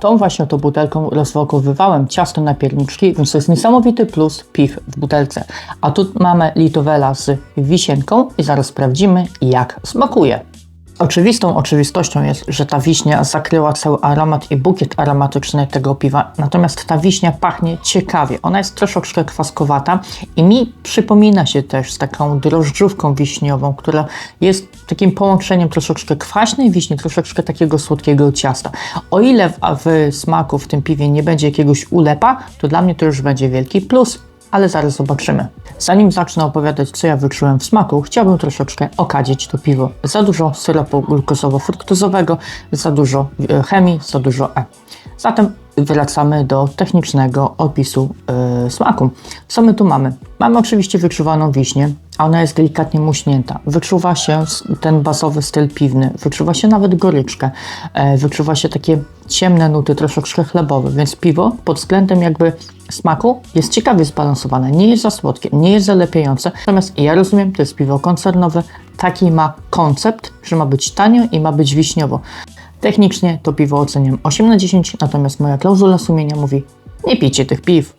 Tą właśnie to butelką rozwokowywałem ciasto na pierniczki, więc to jest niesamowity plus piw w butelce. A tu mamy litowela z wisienką i zaraz sprawdzimy jak smakuje. Oczywistą oczywistością jest, że ta wiśnia zakryła cały aromat i bukiet aromatyczny tego piwa, natomiast ta wiśnia pachnie ciekawie. Ona jest troszeczkę kwaskowata i mi przypomina się też z taką drożdżówką wiśniową, która jest takim połączeniem troszeczkę kwaśnej wiśni, troszeczkę takiego słodkiego ciasta. O ile w, w smaku w tym piwie nie będzie jakiegoś ulepa, to dla mnie to już będzie wielki plus ale zaraz zobaczymy. Zanim zacznę opowiadać, co ja wyczułem w smaku, chciałbym troszeczkę okadzić to piwo. Za dużo syropu glukozowo-fruktozowego, za dużo e, chemii, za dużo E. Zatem wracamy do technicznego opisu e, smaku. Co my tu mamy? Mamy oczywiście wyczuwaną wiśnię, a ona jest delikatnie muśnięta. Wyczuwa się ten bazowy styl piwny, wyczuwa się nawet goryczkę, e, wyczuwa się takie ciemne nuty, troszeczkę chlebowe, więc piwo pod względem jakby smaku jest ciekawie zbalansowane. Nie jest za słodkie, nie jest zalepiające. Natomiast ja rozumiem, to jest piwo koncernowe. Taki ma koncept, że ma być tanio i ma być wiśniowo. Technicznie to piwo oceniam 8 na 10, natomiast moja klauzula sumienia mówi nie pijcie tych piw.